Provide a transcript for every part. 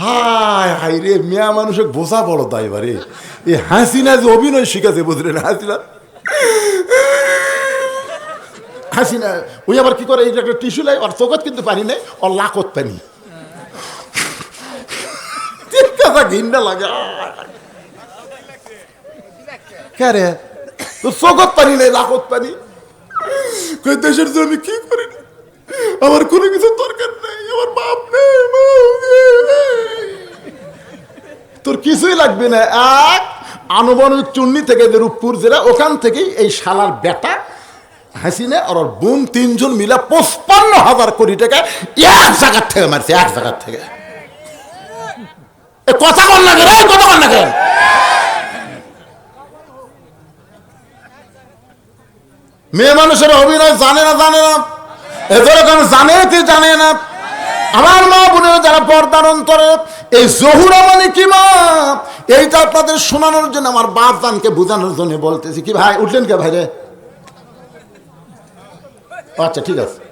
হায় high রে, মেয়া মানুষের বোঝা বড় তাই বারে এ হাসিনা যে অভিনয় শিখাছে বুঝলেন হাসিনা? হাসিনা, ওই আবার কি করে, এই একটা টিস্যু লাই আর চোখত কিন্তু পানি নেই, ওর লাকত পানি। ঘিন্না লাগে কে রে? তোর চোখত পানি নেই, লাকত পানি। দেশের জন্য কি করি? না? আমার কোনো কিছু দরকার নেই, আমার বাপ নেই তোর কিছুই লাগবে না। এক আনুমানিক চুন্নি থেকে যে রূপপুর জেলা, ওখান থেকেই এই শালার বেটা হাসিনা আর ওর বোন তিনজন মিলে পঁচপান্ন হাজার কোটি টাকা এক জায়গার থেকে মারছে, এক জায়গার থেকে। কথা কন না কেন কথা কন না মেয়ে মানুষের অভিনয় জানে না জানে না। এদের কেন জানে কি জানে না। আমার মা বোনের যারা পর্দার অন্তরে, এই জহুরা মানে কি মা? এইটা আপনাদের শোনানোর জন্য আমার বাপ জানকে বোঝানোর জন্য বলতেছি। কি ভাই, উঠলেন কে ভাই রে আচ্ছা ঠিক আছে।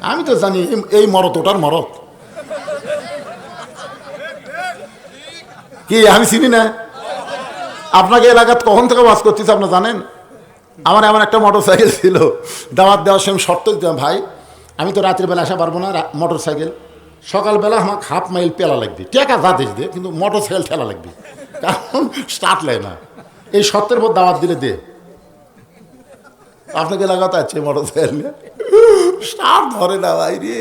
আমি তো জানি এই- এই মরত ওটার মরত কি, আমি চিনি না। আপনাকে এলাকাত কখন থেকে বাস করতেছি, আপনি জানেন? আমার এমন একটা মোটর সাইকেল ছিল। দাওয়াত দেওয়ার সময় শর্ত দিতাম ভাই, আমি তো রাত্রিবেলা বেলা আসা পারব না মোটর সাইকেল সকালবেলা আমার হাফ মাইল পেলা লাগবে। টেকা যা দেশ দিয়ে কিন্তু মোটর সাইকেল ঠেলা লাগবে। কারণ স্টার্ট লাই না। এই শর্তের পর দাওয়াত দিলে দে। আপনাকে লাগাতে আছে মোটর সাইকেল নিয়ে। স্টার্ট ধরে না ভাই রে।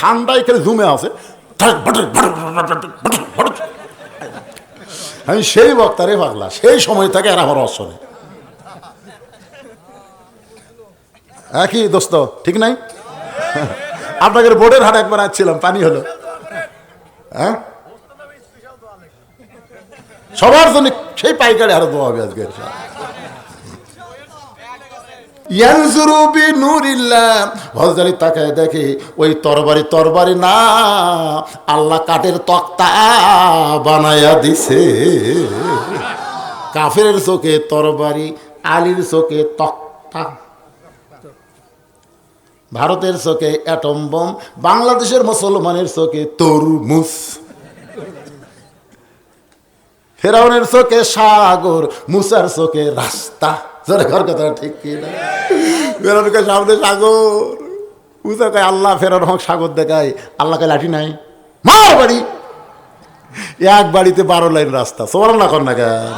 ঠান্ডায় খেলে ঝুমে আছে। আমি সেই বক্তারে পাগলা। সেই সময় থেকে আর আমার অসনে একই দোস্ত, ঠিক নাই? আপনাকে বোর্ডের হাট একবার আসছিলাম, পানি হলো। হ্যাঁ? সবার জন্য সেই পাইকারি হারে দোয়া হবে আজকে। ইয়ানজুরু বি নূরিল্লাহ হযরত তাকায় দেখে, ওই তরবারি তরবারি না, আল্লাহ কাঠের তক্তা বানায়া দিছে। কাফের চোখে তরবারি, আলীর চোখে তক্তা। ভারতের চোখে অ্যাটম বাংলাদেশের মুসলমানের চোখে তরমুজ। ফেরাউনের চোখে সাগর, মুসার চোখে রাস্তা। জোরে ঘর কথা ঠিক কি ফেরাউনকে সামনে সাগর মুসা কয়, আল্লাহ, ফেরাউন হক সাগর দেখায়। আল্লাহকে লাঠি নাই। মার বাড়ি। এক বাড়িতে বারো লাইন রাস্তা। সোমার না কর না কেন?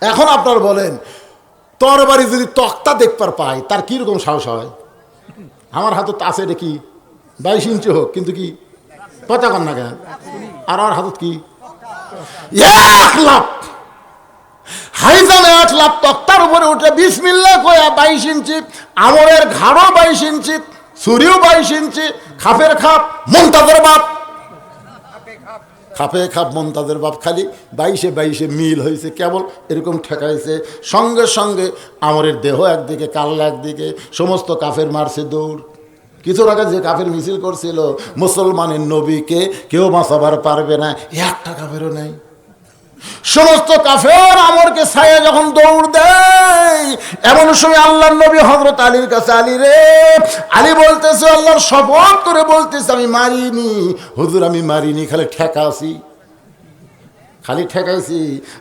এখন আপনার বলেন তরবারি যদি তক্তা দেখবার পায়, তার কীরকম সাহস হয়? আমার হাতে আছে এটা কি? বাইশ ইঞ্চি হোক, কিন্তু কি? কথা কন না কেন? আর আমার হাতত কি? হাইজানে লাখ তক্তার উপরে উঠে বিসমিল্লা কয়া বাইশ ইঞ্চি, আমরের ঘাড়ও বাইশ ইঞ্চি, ছুরিও বাইশ ইঞ্চি, খাপের খাপ মন্তাদের বাপ। খাপে খাপ মন তাদের বাপ খালি। বাইশে বাইশে মিল হয়েছে কেবল, এরকম ঠেকাইছে। সঙ্গে সঙ্গে আমরের দেহ একদিকে, কাল্লা একদিকে, সমস্ত কাফের মারছে দৌড়। কিছু আগে যে কাফের মিছিল করছিল, মুসলমানের নবীকে কেউ বাঁচাবার পারবে না একটা কাফেরও নাই। সমস্ত কাফের আমরকে ছায়া যখন দৌড় দেয়, এমন সময় আল্লাহর নবী হজরত আলীর কাছে, আলী রে, আলী বলতেছে, আল্লাহর শপথ করে বলতেছে, আমি মারিনি। হুজুর, আমি মারিনি, খালি ঠেকাছি। খালি ঠেকাইছি,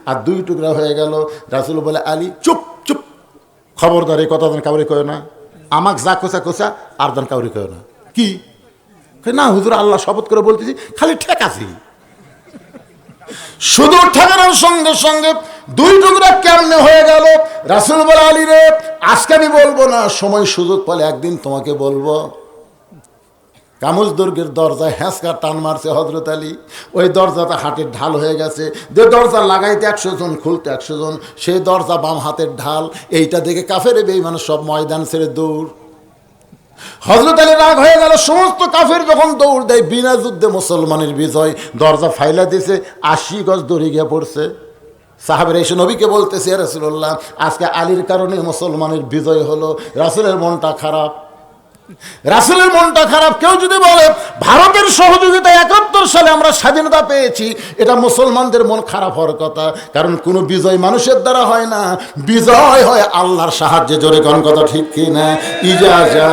আর দুই টুকরা হয়ে গেল। রাসুল বলে, আলী, চুপ চুপ। খবরদার, এই কথা কাউরে কয় না। আমাক যা কোসা কোসা আর দান কাউরে কয় না। কি? না হুজুর আল্লাহ শপথ করে বলতেছি, খালি ঠেকাছি। শুধু ঠেকানোর সঙ্গে সঙ্গে দুই টুকরা কেমনে হয়ে গেল। রাসুল বলে, আলী রে, আজকে আমি বলব না, সময় সুযোগ পেলে একদিন তোমাকে বলব। কামুজ দুর্গের দরজায় হ্যাঁসকা টান মারছে হজরত আলী। ওই দরজাটা হাতের ঢাল হয়ে গেছে। যে দরজা লাগাইতে একশো জন, খুলতে একশো জন, সেই দরজা বাম হাতের ঢাল। এইটা দেখে কাফের বেই বেইমানের সব ময়দান ছেড়ে দৌড়। হজরত আলী রাগ হয়ে গেল, সমস্ত কাফের যখন দৌড় দেয়, বিনা যুদ্ধে মুসলমানের বিজয়, দরজা ফাইলা দিছে আশি গজ দড়ি গিয়ে পড়ছে। সাহাবের এসে নবীকে বলতেছে রাসুল্লাহ আজকে আলীর কারণে মুসলমানের বিজয় হলো, রাসুলের মনটা খারাপ। রাসুলের মনটা খারাপ, কেউ যদি বলে, ভারতের সহযোগিতায় একাত্তর সালে আমরা স্বাধীনতা পেয়েছি, এটা মুসলমানদের মন খারাপ হওয়ার কথা। কারণ কোনো বিজয় মানুষের দ্বারা হয় না। বিজয় হয় আল্লাহর সাহায্যে, জোরে কোন কথা ঠিক কি না ইজাজা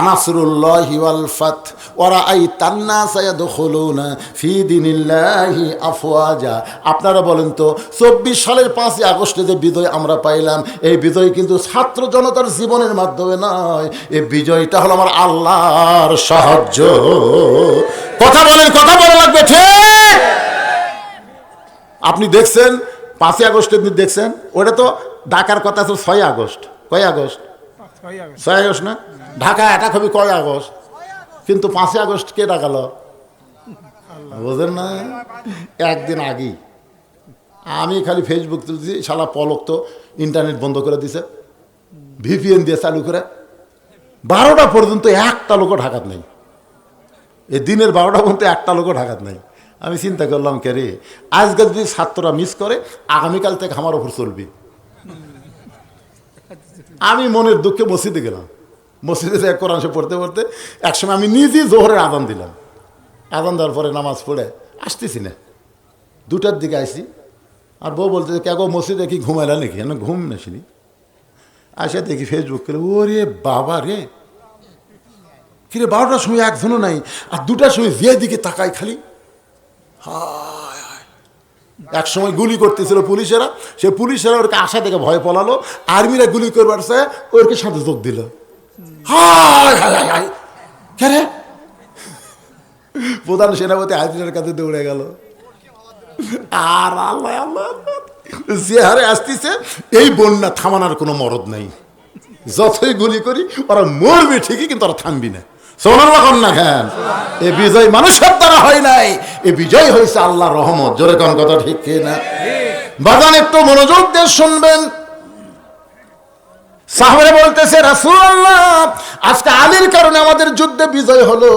আনাসরুল্লাহ ওয়াল ফাত ওরা আই তান্না সায়াদখুলুনা ফি দিনিল্লাহি আফওয়াজা। আপনারা বলেন তো, চব্বিশ সালের পাঁচই আগস্টে যে বিজয় আমরা পাইলাম, এই বিজয় কিন্তু ছাত্র জনতার জীবনের মাধ্যমে নয়। এই বিজয়টা হলো আমার আল্লাহর সাহায্য। কথা বলেন কথা বলা লাগবে ঠিক আপনি দেখছেন পাঁচই আগস্ট দিন দেখছেন ওটা তো ডাকার কথা তো ছয় আগস্ট। কয় আগস্ট? ছয় আগস্ট। না? ঢাকা এটা খুবই কয় আগস্ট? কিন্তু পাঁচই আগস্ট কে ডাকালো বুঝেন না? একদিন আগেই। আমি খালি ফেসবুক তুলছি শালা পলক তো ইন্টারনেট বন্ধ করে দিছে। ভিপিএন দিয়ে চালু করে। বারোটা পর্যন্ত একটা লোকও ঢাকাত নেই। এই দিনের বারোটা পর্যন্ত একটা লোকও ঢাকাত নেই। আমি চিন্তা করলাম, কে রে? আজকে যদি ছাত্ররা মিস করে, আগামীকাল থেকে আমার ওপর চলবে। আমি মনের দুঃখে মসজিদে গেলাম। মসজিদে এক কোরআন সে পড়তে পড়তে একসময় আমি নিজেই জোহরের আদান দিলাম। আদান দেওয়ার পরে নামাজ পড়ে আসতেছি না। দুটার দিকে আসি আর বউ বলতে কে গো, মসজিদে কি ঘুমাইলা নাকি? না ঘুম নাসিনি। আসে দেখি ফেসবুক করে ওরে বাবা রে কিরে বারোটার সময় একজনও নাই, আর দুটার সময় যে দিকে তাকায় খালি। এক সময় গুলি করতেছিল পুলিশেরা, সে পুলিশেরা ওরকে আশা থেকে ভয় পলালো, আর্মিরা গুলি করবার সে ওরকে সাথে যোগ দিল। কে প্রধান সেনাপতি হাজিরের কাছে দৌড়ে গেল। আর আল্লাহ। যে হারে আসতেছে, এই বন্যা থামানোর কোনো মরদ নাই। যতই গুলি করি, ওরা মরবে ঠিকই, কিন্তু ওরা থামবি না। সোনার বাখন না খান এ বিজয় মানুষের দ্বারা হয় নাই। এ বিজয় হয়েছে আল্লাহ রহমত। জোরে কোন কথা ঠিক কি না বাগান একটু মনোযোগ দিয়ে শুনবেন। সাহরে বলতেছে রাসূল আল্লাহ আজকে আলীর কারণে আমাদের যুদ্ধে বিজয় হলো।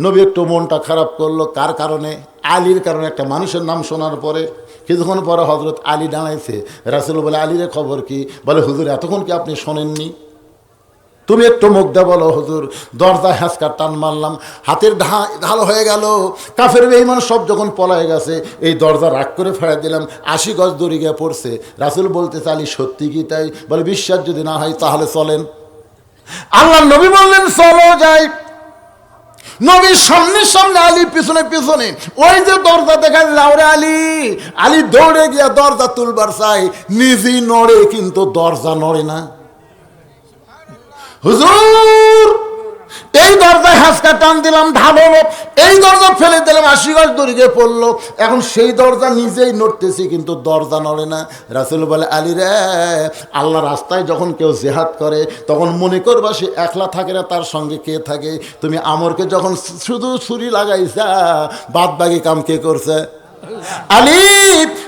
নবী একটু মনটা খারাপ করল। কার কারণে? আলীর কারণে একটা মানুষের নাম শোনার পরে। কিছুক্ষণ পরে হজরত আলী দাঁড়াইছে। রাসূল বলে, আলীর খবর কি? বলে, হুজুর, এতক্ষণ কি আপনি শোনেননি? তুমি একটু মুখ দে বলো, হুজুর। দরজা হ্যাঁচকার টান মারলাম। হাতের ঢা ঢাল হয়ে গেল। কাফের বেইমান সব যখন পলায় গেছে, এই দরজা রাগ করে ফেলে দিলাম। আশি গজ দড়ি গিয়ে পড়ছে। রাসুল বলতে চালি সত্যি কি তাই? বলে, বিশ্বাস যদি না হয়, তাহলে চলেন। আল্লাহ নবী বললেন, চলো যাই। নবীর সামনে সামনে আলী, পিছনে পিছনে। ওই যে দরজা দেখা লাউরে আলী। আলী দৌড়ে গিয়া দরজা তুলবার চাই। নিজেই নড়ে, কিন্তু দরজা নড়ে না। হুজুর, এই দরজায় হাসকা টান দিলাম, ঢালো এই দরজা ফেলে দিলাম, আশি গজ দড়িয়ে পড়ল। এখন সেই দরজা নিজেই নড়তেছি, কিন্তু দরজা নড়ে না। রাসুল বলে, আলী রে, আল্লাহ রাস্তায় যখন কেউ জেহাদ করে, তখন মনে করবা সে একলা থাকে না, তার সঙ্গে কে থাকে? তুমি আমরকে যখন শুধু ছুরি লাগাইছা বাদ বাকি কাম কে করছে? আলী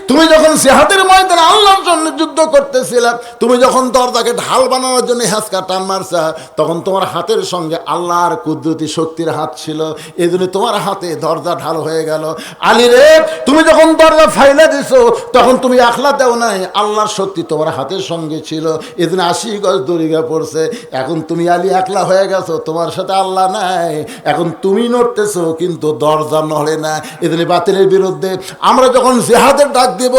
তুমি যখন সেহাতের ময়দানে আল্লাহর জন্য যুদ্ধ করতেছিলাম তুমি যখন দরজাকে ঢাল বানানোর জন্য হ্যাঁচকা টান মারছা, তখন তোমার হাতের সঙ্গে আল্লাহর কুদরতি শক্তির হাত ছিল। এই তোমার হাতে দরজা ঢাল হয়ে গেল। আলী রে তুমি যখন দরজা ফাইলা দিছো, তখন তুমি একলা দেও নাই, আল্লাহর শক্তি তোমার হাতের সঙ্গে ছিল। এই আশি গজ দড়িগা পড়ছে। এখন তুমি আলী একলা হয়ে গেছো, তোমার সাথে আল্লাহ নাই। এখন তুমি নড়তেছো, কিন্তু দরজা নড়ে না। এজন্য বাতিলের বিরুদ্ধে আমরা যখন জেহাদের ডাক দেব,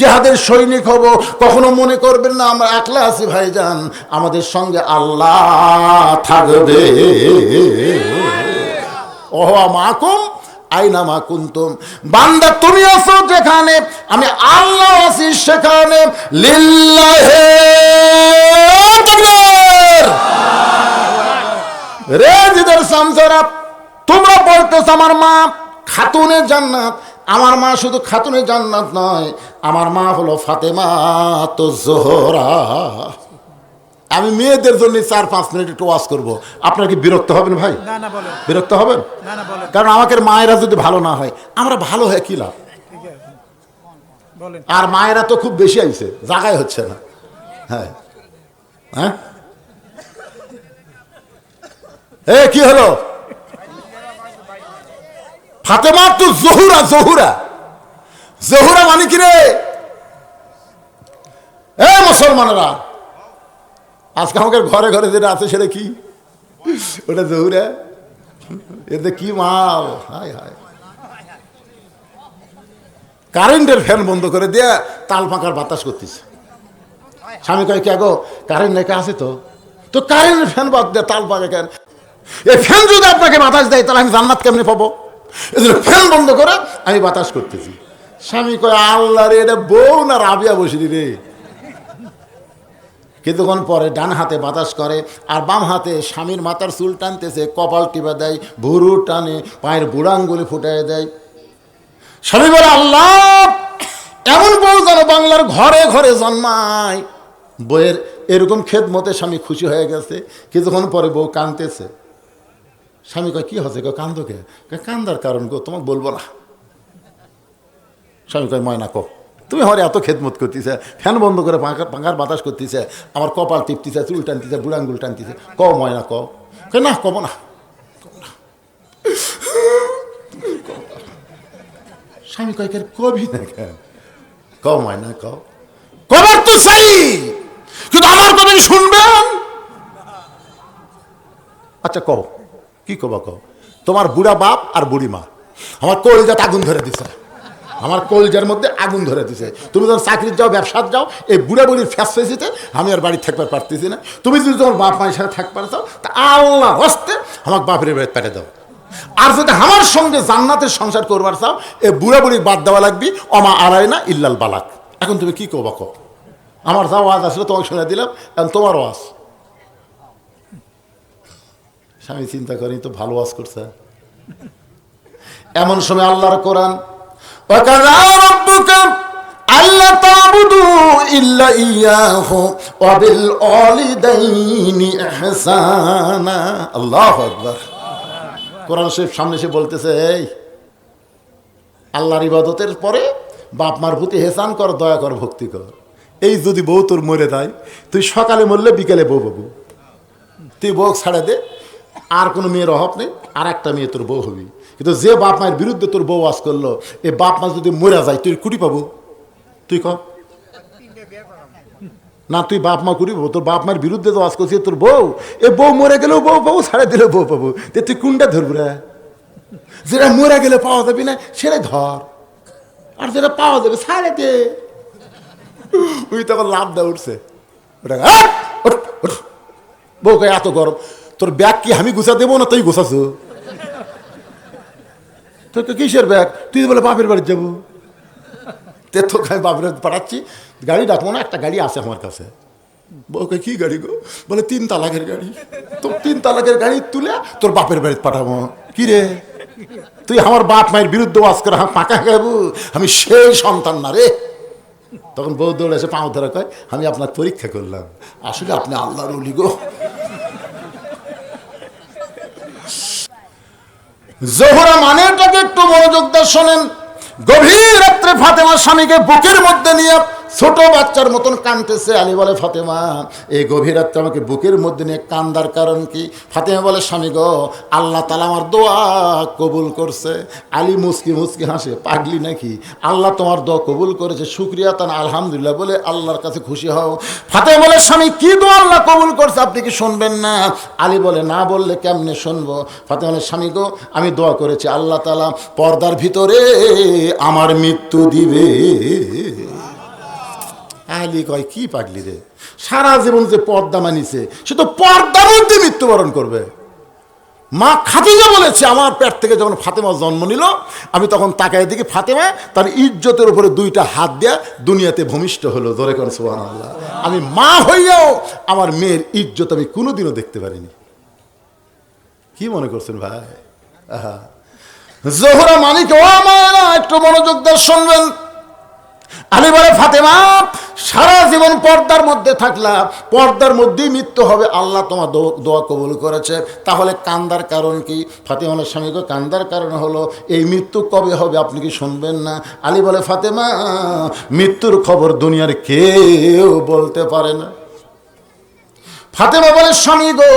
জেহাদের সৈনিক হব, কখনো মনে করবেন না আমরা একলা আছি ভাইজান, আমাদের সঙ্গে আল্লাহ থাকবে। ওহা মাকুম, আইনা মা কুন্তুম বান্দা, তুমি আছো যেখানে, আমি আল্লাহ আছি সেখানে। লিল্লাহে। রে জিদের সামসারা, তোমরা বলতেছ আমার মা, খাতুনের জান্নাত। আমার মা শুধু খাতুনের জান্নাত নয় আমার মা হলো ফাতেমা তো জোহরা। আমি মেয়েদের জন্য চার পাঁচ মিনিট একটু ওয়াজ করব। আপনার কি বিরক্ত হবেন ভাই? বিরক্ত হবেন? কারণ আমাদের মায়েরা যদি ভালো না হয় আমরা ভালো হয় কি লাভ? আর মায়েরা তো খুব বেশি আইছে জাগাই হচ্ছে না। হ্যাঁ। হ্যাঁ? এ কি হলো? ফাতেমা তো জহুরা জহুরা। জহুরা মানে কি রে? এ মুসলমানরা, আজকে আমাদের ঘরে ঘরে যেটা আছে সেটা কি? ওটা জহুরা? এতে কি মাল? হায় হায়। কারেন্টের ফ্যান বন্ধ করে দিয়ে তাল পাকার বাতাস করতেছে। স্বামী কয়, কে গো কারেন্ট রেখে আছে তো? তো কারেন্টের ফ্যান বাদ দিয়ে তাল পাকা কেন? এই ফ্যান যদি আপনাকে বাতাস দেয়, তাহলে আমি জান্নাত কেমনে পাবো? এজন্য ফ্যান বন্ধ করে আমি বাতাস করতেছি। স্বামী কয়, আল্লাহ রে, এটা বউ না রাবিয়া বসিনি রে? কিছুক্ষণ পরে ডান হাতে বাতাস করে আর বাম হাতে স্বামীর মাথার চুল টানতেছে, কপাল টিপে দেয়, ভুরু টানে, পায়ের বুড়াঙ্গুলি ফুটাই দেয়। স্বামী বলে, আল্লাহ, এমন বউ যেন বাংলার ঘরে ঘরে জন্মায়। বইয়ের এরকম খেদমতে স্বামী খুশি হয়ে গেছে। কিছুক্ষণ পরে বউ কাঁদতেছে। স্বামী কয় কি হচ্ছে গো? কান্দো কে? কান্দার কারণ গো তোমাকে বলব না। স্বামী কয় ময়না কো তুমি আমার এত খেদমত করতেছে ফ্যান বন্ধ করে পাঙ্কার বাতাস করতেছে আমার কপাল টিপতেছে চুল টানতেছে বুড়াঙ্গুল টানতেছে। ক ময়না ক কয়, না কব না। স্বামী কয় কে কবি না ক ময়না ক কবার তো চাই কিন্তু আমার কথা শুনবেন? আচ্ছা কও। কি কবা কও? তোমার বুড়া বাপ আর বুড়ি মা। আমার কলজাত আগুন ধরে দিছে। আমার কলজার মধ্যে আগুন ধরে দিছে। তুমি যখন চাকরির যাও, ব্যবসার যাও, এই বুড়া বুড়ির ফ্যাসিতে আমি আর বাড়ি থাকবার পারতেছি না। তুমি যদি তোমার বাপ মায়ের সাথে থাকবার চাও, তা আল্লাহ হস্তে আমাকে বাপের বাড়ি পেটে দাও। আর যদি আমার সঙ্গে জান্নাতের সংসার করবার চাও এ বুড়া বুড়ির বাদ দেওয়া লাগবি, অমা আড়াই না ইল্লাল বালাক। এখন তুমি কি কবা কো আমার যা ওয়াজ আসলে, তোমাকে শুনে দিলাম, এখন তোমার ওয়াজ। স্বামী চিন্তা করি তো ভালো আজ করছে। এমন সময় আল্লাহর কোরআন আল্লাহ সামনে সে বলতেছে, এই, আল্লাহর ইবাদতের পরে বাপ মার ভূতি হেসান কর, দয়া কর, ভক্তি কর। এই যদি বউ তোর মরে দেয় তুই সকালে মরলে বিকালে বউ বাবু তুই বউ ছাড়া দে আর কোনো মেয়ের অভাব নেই আর একটা মেয়ে তোর বউ হবি। কিন্তু যে বাপ মায়ের বিরুদ্ধে তোর বউ আস করল এ বাপ মা যদি মরা যায় তুই কুটি পাবো? তুই ক? না তুই বাপ মা পাবো। তোর বাপ মায়ের বিরুদ্ধে তো আস করছিস তোর বউ। এ বউ মরে গেলেও বউ পাবো ছাড়ে দিলেও বউ পাবো। তে তুই কোনটা ধরবি রে? যেটা মরে গেলে পাওয়া যাবে না সেটা ধর। আর যেটা পাওয়া যাবে ছাড়ে দে। ওই তখন লাভ দেওয়া উঠছে। ওটা "আট! ওঠ, ওঠ।" বউ কয় এত গরম। তোর ব্যাগ কি আমি গুছা দেবো না তুই গুছাছো তোর কিসের ব্যাগ? তুই বলে বাপের বাড়ি যাব। তে তো আমি বাপের পাঠাচ্ছি। গাড়ি ডাকবো না, একটা গাড়ি আছে আমার কাছে। বউকে, কি গাড়ি গো? বলে, তিন তালাকের গাড়ি। তো তিন তালাকের গাড়ি তুলে তোর বাপের বাড়িতে পাঠাবো। কি রে? তুই আমার বাপ মায়ের বিরুদ্ধে ওয়াজ করে হ্যাঁ পাকা খাব। আমি সেই সন্তান না রে। তখন বউ দৌড়ে এসে পাও ধরে কয়, আমি আপনার পরীক্ষা করলাম। আসলে আপনি আল্লাহর অলি গো। জোহরা মানেটাকে একটু মনোযোগ দিয়ে শোনেন। গভীর রাত্রে ফাতেমা স্বামীকে বুকের মধ্যে নিয়ে ছোট বাচ্চার মতন কানতেছে। আলী বলে, ফাতেমা, এই গভীর রাত্রে আমাকে বুকের মধ্যে নিয়ে কান্দার কারণ কি? ফাতেমা বলে, স্বামী গো, আল্লাহ তালা আমার দোয়া কবুল করছে। আলী মুসকি মুসকি হাসে, পাগলি নাকি? আল্লাহ তোমার দোয়া কবুল করেছে, শুক্রিয়া তান, আলহামদুলিল্লাহ। বলে, আল্লাহর কাছে খুশি হও। ফাতেমা বলে, স্বামী, কি দোয়া আল্লাহ কবুল করছে? আপনি কি শুনবেন না? আলী বলে, না বললে কেমনে শুনব? ফাতেমা বলে, স্বামী গো, আমি দোয়া করেছি, আল্লাহ তালা পর্দার ভিতরে আমার মৃত্যু দিবে। আলী কয়, কি পাগলি রে? সারা জীবন যে পর্দা মানিছে, সে তো পর্দার মধ্যে মৃত্যুবরণ করবে। মা খাদিজা বলেছে, আমার পেট থেকে যখন ফাতেমা জন্ম নিল, আমি তখন তাকায় দেখি ফাতেমা তার ইজ্জতের উপরে দুইটা হাত দেয়া দুনিয়াতে ভূমিষ্ঠ হলো। ধরে করেন সোহান আল্লাহ আমি মা হইয়াও আমার মেয়ের ইজ্জত আমি কোনোদিনও দেখতে পারিনি। কি মনে করছেন ভাই? আহা। জোহরা মানিক, ও আমার একটু মনোযোগ দিয়ে শুনবেন। আলী বলে, ফাতেমা, সারা জীবন পর্দার মধ্যে থাকলা, পর্দার মধ্যেই মৃত্যু হবে, আল্লাহ তোমার দোয়া কবুল করেছে। তাহলে কান্দার কারণ কি? ফাতেমার স্বামীকে কান্দার কারণ হলো, এই মৃত্যু কবে হবে আপনি কি শুনবেন না? আলী বলে, ফাতেমা, মৃত্যুর খবর দুনিয়ার কেউ বলতে পারে না। ফাতেমা বলে, স্বামী গো,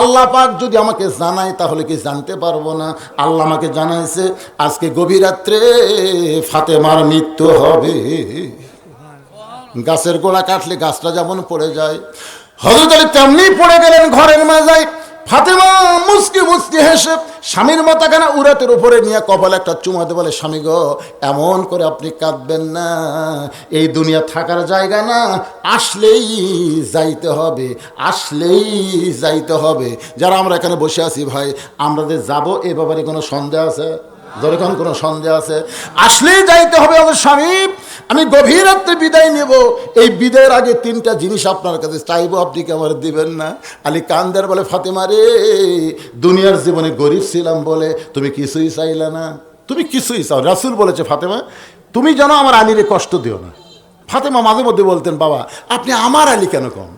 আল্লাহ পাক যদি আমাকে জানায়, তাহলে কি জানতে পারব না? আল্লাহ আমাকে জানাইছে, আজকে গভীর রাত্রে ফাতেমার মৃত্যু হবে। গাছের গোড়া কাটলে গাছটা যেমন পড়ে যায়। হজরত আলী তেমনি পড়ে গেলেন ঘরের মাজায় ফাতেমা মুসকি মুসকি হেসে স্বামীর মাথা মাথাখানা উরাতের উপরে নিয়ে কপালে একটা চুমাতে বলে, স্বামী গো, এমন করে আপনি কাঁদবেন না। এই দুনিয়া থাকার জায়গা না। আসলেই যাইতে হবে, আসলেই যাইতে হবে। যারা আমরা এখানে বসে আছি ভাই, আমরা যে যাব এ ব্যাপারে কোনো সন্দেহ আছে? যখন কোনো সন্দেহ আছে? আসলেই যাইতে হবে আমাদের স্বামী। আমি গভীর রাত্রে বিদায় নেব। এই বিদায়ের আগে তিনটা জিনিস আপনার কাছে চাইব, আপনি কি আমার দিবেন না? আলী কান্দার বলে, ফাতেমা রে, দুনিয়ার জীবনে গরিব ছিলাম বলে তুমি কিছুই চাইলে না। তুমি কিছুই চাও। রাসুল বলেছে, ফাতেমা, তুমি যেন আমার আলীরে কষ্ট দিও না। ফাতেমা মাঝে মধ্যে বলতেন, বাবা, আপনি আমার আলী কেন কম?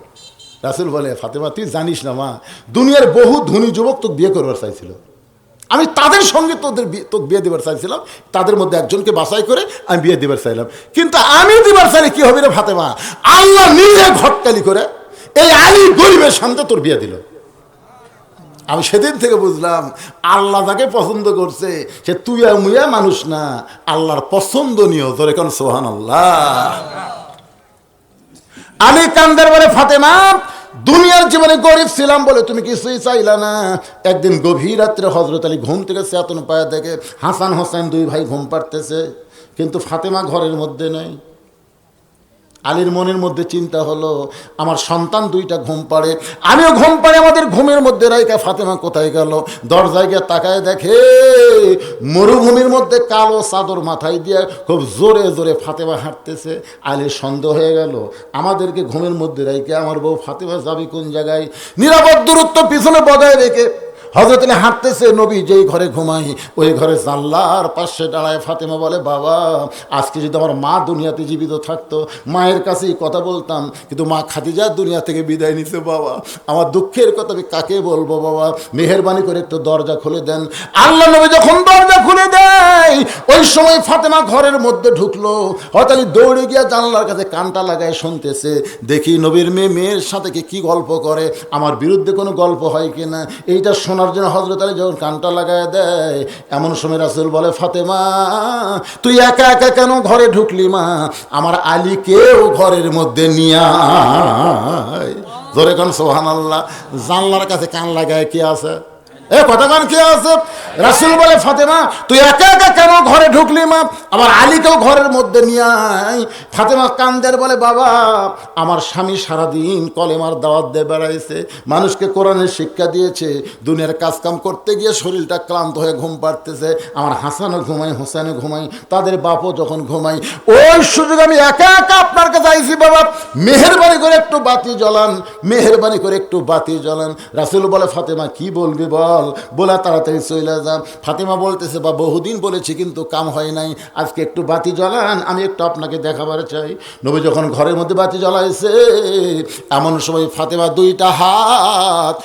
রাসুল বলে, ফাতেমা, তুই জানিস না মা, দুনিয়ার বহু ধনী যুবক তোকে বিয়ে করবার চাইছিল। আমি তাদের সঙ্গে তোদের তোকে বিয়ে দেবার চাইছিলাম, তাদের মধ্যে একজনকে বাছাই করে আমি বিয়ে দেবার চাইলাম। কিন্তু আমি দিবার চাইলে কি হবে রে ফাতেমা? আল্লাহ নিজে ঘটকালি করে এই আলী গরিবের সামনে তোর বিয়ে দিল। আমি সেদিন থেকে বুঝলাম, আল্লাহ তাকে পছন্দ করছে, সে তুইয়া মুইয়া মানুষ না, আল্লাহর পছন্দনীয় তোর এখন সোহান আল্লাহ আমি কান্দের বলে, ফাতেমা দুনিয়ার জীবনে গরিব ছিলাম বলে তুমি কিছুই চাইলা না। একদিন গভীর রাত্রে হজরত আলী ঘুম থেকে চেতন পায়া দেখে হাসান হোসেন দুই ভাই ঘুম পারতেছে কিন্তু ফাতেমা ঘরের মধ্যে নেই। আলীর মনের মধ্যে চিন্তা হলো, আমার সন্তান দুইটা ঘুম পাড়ে, আমিও ঘুম পাড়ে, আমাদের ঘুমের মধ্যে রাইকা ফাতেমা কোথায় গেল? দরজায় গিয়ে তাকায় দেখে, মরুভূমির মধ্যে কালো চাদর মাথায় দিয়ে খুব জোরে জোরে ফাতেমা হাঁটতেছে। আলীর সন্দেহ হয়ে গেল, আমাদেরকে ঘুমের মধ্যে রাইকে আমার বউ ফাতেমা যাবে কোন জায়গায়? নিরাপদ দূরত্ব পিছনে বজায় রেখে হজরত হাঁটতেছে, নবী, যেই ঘরে ঘুমাই, ওই ঘরে জানলার পাশে দাঁড়ায় ফাতেমা বলে, বাবা, আজকে যদি আমার মা দুনিয়াতে জীবিত থাকতো, মায়ের কাছেই কথা বলতাম, কিন্তু মা খাদিজা দুনিয়া থেকে বিদায় নিছে, বাবা। আমার দুঃখের কথা আমি কাকে বলব, বাবা? মেহরবানি করে একটু দরজা খুলে দেন। আল্লাহ নবী যখন দরজা খুলে দেয়, ওই সময় ফাতেমা ঘরের মধ্যে ঢুকলো। হয়তো আলী দৌড়ে গিয়া জানলার কাছে কানটা লাগায় শুনতেছে, দেখি নবীর মেয়ে, মেয়ের সাথে কি কি গল্প করে? আমার বিরুদ্ধে কোনো গল্প হয় কিনা এইটা শোনার জন্য হজরত আলী যখন কানটা লাগায় দেয়, এমন সময় রাসুল বলে, ফাতেমা, তুই একা একা কেন ঘরে ঢুকলি মা? আমার আলীকেও ঘরের মধ্যে নিয়ে ধরে কান সোহান আল্লাহ জানলার কাছে কান লাগায় কি আছে? এ কতক্ষণ কে আছে? রাসুল বলে, ফাতেমা, তুই একা একা কেন ঘরে ঢুকলি মা? আমার আলীকেও ঘরের মধ্যে নিয়ে আয়। ফাতেমা কান্দের বলে, বাবা, আমার স্বামী সারাদিন কলেমার দাওয়াত দিয়ে বেড়াইছে। মানুষকে কোরআনের শিক্ষা দিয়েছে। দুনিয়ার কাজকাম করতে গিয়ে শরীরটা ক্লান্ত হয়ে ঘুম পাড়তেছে। আমার হাসানও ঘুমাই হোসেনও ঘুমাই তাদের বাপও যখন ঘুমাই ওই সুযোগ আমি একা একা আপনার কাছে আইছি, বাবা। মেহরবানি করে একটু বাতি জ্বলান, মেহরবানি করে একটু বাতি জ্বলান। রাসুল বলে, ফাতেমা, কি বলবি বল বলা তাড়াতাড়ি চলে যা ফাতেমা বলতেছে বা বহুদিন বলেছি কিন্তু কাম হয় নাই। আজকে একটু বাতি জ্বালান, আমি একটু আপনাকে দেখাবার চাই। নবী যখন ঘরের মধ্যে বাতি জ্বালাইছে, এমন সময় ফাতেমা দুইটা হাত